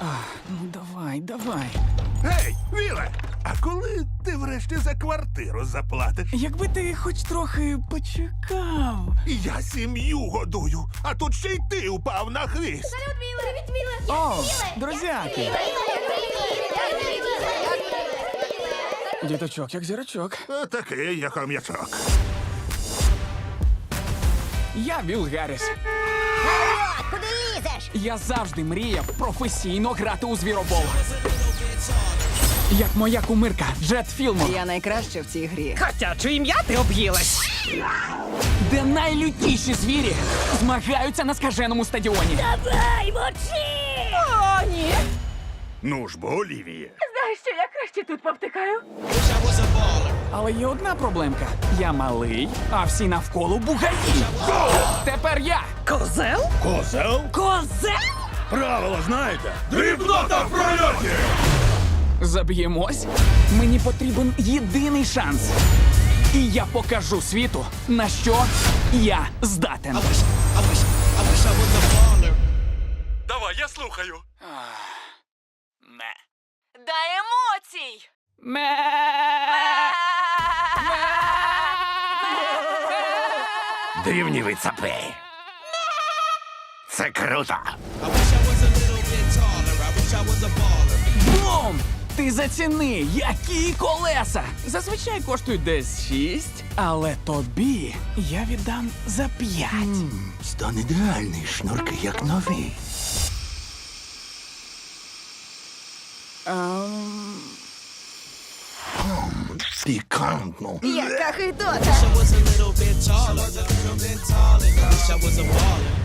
Ну давай, давай. Гей, Віле! А коли ти врешті за квартиру заплатиш? Якби ти хоч трохи почекав. Я сім'ю годую, а тут ще й ти упав на хвіст. Привіт, Міла! О, друзяки. Діточок, як зірочок. Такий, як хом'ячок. Я Віл Гарріс. Куди лізеш? Я завжди мріяв професійно грати у звіробол. Як моя кумирка Джет Філмор, Я найкраща в цій грі. Котяче ім'я ти об'їлась. де найлютіші звірі змагаються на скаженому стадіоні. Давай, мочи! О, ні. Ну ж бо, Олівіє. Знаєш що, я краще тут повтикаю. Але є одна проблемка. Я малий, а всі навколо бугаї. Я. Козел? Козел? Козел? Правила знаєте? Дрібнота в прольоті! Заб'ємось. Мені потрібен єдиний шанс. І я покажу світу, на що я здатен. Давай, я слухаю. Ме. Дай емоцій! Ме. Дрівнівий цапи. Це круто. Бум! Ти заціни, які колеса! Зазвичай коштують десь шість, але тобі я віддам за п'ять. Стан ідеальний, шнурки як нові. Ем, Пікантно. Яка хитота! I was a little bit taller. I wish I was a baller.